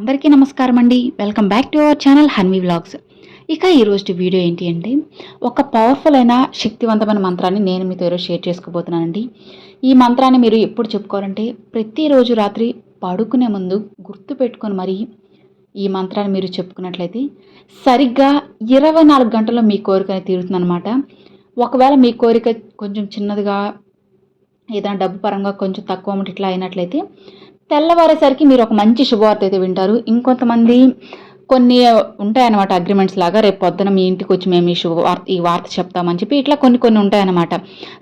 అందరికీ నమస్కారం అండి welcome back to our channel Hanvi vlogs ఇక ఈరోజు వీడియో ఏంటి అంటే ఒక పవర్ఫుల్ అయిన శక్తివంతమైన మంత్రాన్ని నేను మీతో ఈరోజు షేర్ చేసుకోబోతున్నానండి. ఈ మంత్రాన్ని మీరు ఎప్పుడు చెప్పుకోవాలంటే ప్రతిరోజు రాత్రి పడుకునే ముందు గుర్తు పెట్టుకొని మరి ఈ మంత్రాన్ని మీరు చెప్పుకున్నట్లయితే సరిగ్గా ఇరవై నాలుగు గంటల్లో మీ కోరిక తీరుతుందనమాట ఒకవేళ మీ కోరిక కొంచెం చిన్నదిగా ఏదైనా డబ్బు పరంగా కొంచెం తక్కువ ఇట్లా అయినట్లయితే తెల్లవారేసరికి మీరు ఒక మంచి శుభవార్త అయితే వింటారు. ఇంకొంతమంది కొన్ని ఉంటాయన్నమాట అగ్రిమెంట్స్ లాగా రేపు పొద్దున మీ ఇంటికి వచ్చి మేము ఈ శుభవార్త ఈ వార్త చెప్తామని చెప్పి ఇట్లా కొన్ని కొన్ని ఉంటాయన్నమాట.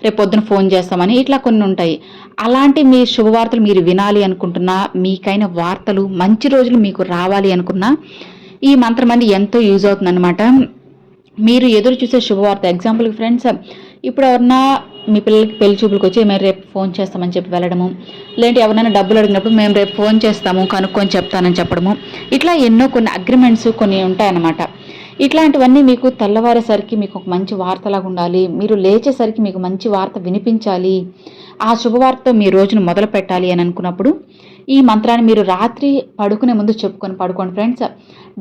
రేపు పొద్దున ఫోన్ చేస్తామని ఇట్లా కొన్ని ఉంటాయి. అలాంటి మీ శుభవార్తలు మీరు వినాలి అనుకుంటున్నా మీకైన వార్తలు మంచి రోజులు మీకు రావాలి అనుకున్నా ఈ మంత్రం అనేది ఎంతో యూజ్ అవుతుందన్నమాట. మీరు ఎదురు చూసే శుభవార్త ఎగ్జాంపుల్కి ఫ్రెండ్స్ ఇప్పుడు ఎవరన్నా మీ పిల్లలకి పెళ్ళి చూపులకు వచ్చి మేము రేపు ఫోన్ చేస్తామని చెప్పి వెళ్ళడము. లేదంటే ఎవరైనా డబ్బులు అడిగినప్పుడు మేము రేపు ఫోన్ చేస్తాము కనుక్కొని చెప్తానని చెప్పడము. ఇట్లా ఎన్నో కొన్ని అగ్రిమెంట్స్ కొన్ని ఉంటాయన్నమాట. ఇట్లాంటివన్నీ మీకు తెల్లవారేసరికి మీకు ఒక మంచి వార్తలాగా ఉండాలి. మీరు లేచేసరికి మీకు మంచి వార్త వినిపించాలి. ఆ శుభవార్త మీ రోజును మొదలు పెట్టాలి అని అనుకున్నప్పుడు ఈ మంత్రాన్ని మీరు రాత్రి పడుకునే ముందు చెప్పుకొని పడుకోండి ఫ్రెండ్స్.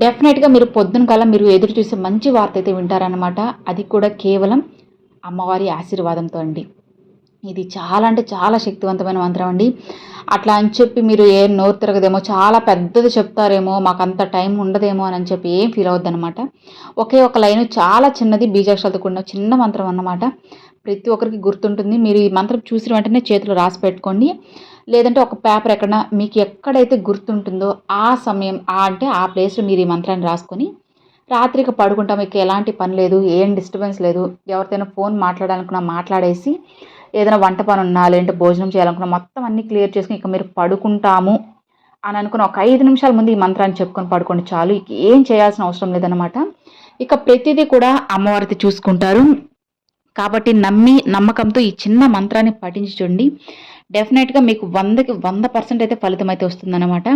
డెఫినెట్గా మీరు పొద్దున కల మీరు ఎదురు చూసే మంచి వార్త అయితే వింటారనమాట అది కూడా కేవలం అమ్మవారి ఆశీర్వాదంతో అండి. ఇది చాలా అంటే చాలా శక్తివంతమైన మంత్రం అండి. అట్లా అని చెప్పి మీరు ఏం నోరు తిరగదేమో చాలా పెద్దది చెప్తారేమో మాకు అంత టైం ఉండదేమో అని చెప్పి ఏం ఫీల్ అవద్దు అనమాట ఒకే ఒక లైన్ చాలా చిన్నది బీజాక్షరాలతో కూడిన చిన్న మంత్రం అన్నమాట. ప్రతి ఒక్కరికి గుర్తుంటుంది. మీరు ఈ మంత్రం చూసిన వెంటనే చేతిలో రాసి పెట్టుకోండి. లేదంటే ఒక పేపర్ ఎక్కడ మీకు ఎక్కడైతే గుర్తుంటుందో ఆ సమయం ఆ అంటే ఆ ప్లేస్లో మీరు ఈ మంత్రాన్ని రాసుకొని రాత్రికి పడుకుంటాం మీకు ఎలాంటి పని లేదు ఏం డిస్టర్బెన్స్ లేదు ఎవరితోనో ఫోన్ మాట్లాడాలనుకున్నా మాట్లాడేసి ఏదైనా వంట పని ఉన్నా లేదంటే భోజనం చేయాలనుకున్నా మొత్తం అన్నీ క్లియర్ చేసుకుని ఇక మీరు పడుకుంటాము అని అనుకుని ఒక ఐదు నిమిషాల ముందు ఈ మంత్రాన్ని చెప్పుకొని పడుకోండి చాలు. ఇక ఏం చేయాల్సిన అవసరం లేదనమాట ఇక ప్రతిదీ కూడా అమ్మవారితో చూసుకుంటారు. కాబట్టి నమ్మి నమ్మకంతో ఈ చిన్న మంత్రాన్ని పఠించి చూడండి. డెఫినెట్గా మీకు వందకి వంద పర్సెంట్ అయితే ఫలితం అయితే వస్తుందన్నమాట.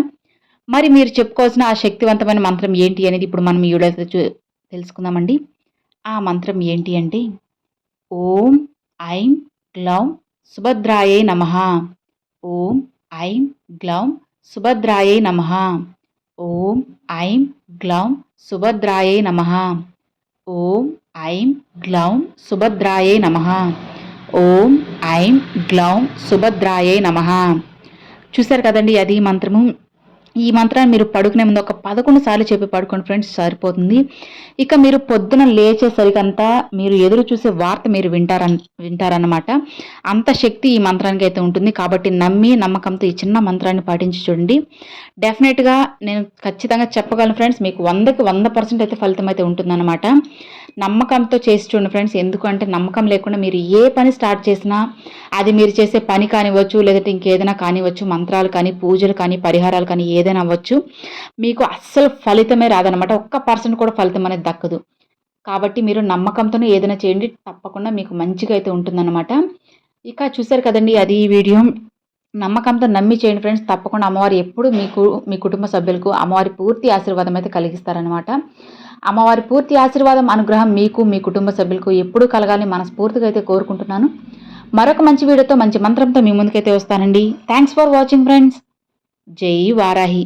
మరి మీరు చెప్పుకోవాల్సిన ఆ శక్తివంతమైన మంత్రం ఏంటి అనేది ఇప్పుడు మనం ఈ చూ తెలుసుకుందామండి. ఆ మంత్రం ఏంటి అంటే ఓం ఐం గ్లౌం సుభద్రాయే నమ. ఓం ఐం గ్లౌం సుభద్రాయే నమ. ఓం ఐం గ్లౌం సుభద్రాయే నమ. ఓం ఐం గ్లౌం సుభద్రాయే నమ. ఓం ఐం గ్లౌం సుభద్రాయే నమ. చూశారు కదండి అది మంత్రము? ఈ మంత్రాన్ని మీరు పడుకునే ముందు ఒక పదకొండు సార్లు చెప్పి పడుకోండి ఫ్రెండ్స్ సరిపోతుంది. ఇక మీరు పొద్దున లేచేసరికంతా మీరు ఎదురు చూసే వార్త మీరు వింటారన్ వింటారన్నమాట. అంత శక్తి ఈ మంత్రానికి అయితే ఉంటుంది. కాబట్టి నమ్మి నమ్మకంతో ఈ చిన్న మంత్రాన్ని పాటించి చూడండి. డెఫినెట్గా నేను ఖచ్చితంగా చెప్పగలను ఫ్రెండ్స్ మీకు వందకి వంద పర్సెంట్ అయితే ఫలితం అయితే ఉంటుందన్నమాట. నమ్మకంతో చేసి చూడండి ఫ్రెండ్స్ ఎందుకంటే నమ్మకం లేకుండా మీరు ఏ పని స్టార్ట్ చేసినా అది మీరు చేసే పని కానివ్వచ్చు లేదంటే ఇంకేదైనా కానివ్వచ్చు మంత్రాలు కానీ పూజలు కానీ పరిహారాలు కానీ ఏదైనా అవ్వచ్చు. మీకు అస్సలు ఫలితమే రాదనమాట ఒక్క పర్సెంట్ కూడా ఫలితం అనేది దక్కదు. కాబట్టి మీరు నమ్మకంతోనే ఏదైనా చేయండి. తప్పకుండా మీకు మంచిగా అయితే ఉంటుందన్నమాట. ఇక చూసారు కదండి అది ఈ వీడియో. నమ్మకంతో నమ్మి చేయండి ఫ్రెండ్స్. తప్పకుండా అమ్మవారు ఎప్పుడు మీకు మీ కుటుంబ సభ్యులకు అమ్మవారి పూర్తి ఆశీర్వాదం అయితే కలిగిస్తారనమాట అమ్మవారి పూర్తి ఆశీర్వాదం అనుగ్రహం మీకు మీ కుటుంబ సభ్యులకు ఎప్పుడూ కలగాలని మనస్ఫూర్తిగా అయితే కోరుకుంటున్నాను. మరొక మంచి వీడియోతో మంచి మంత్రంతో మీ ముందుకైతే వస్తానండి. థ్యాంక్స్ ఫర్ వాచింగ్ ఫ్రెండ్స్ జై వారాహి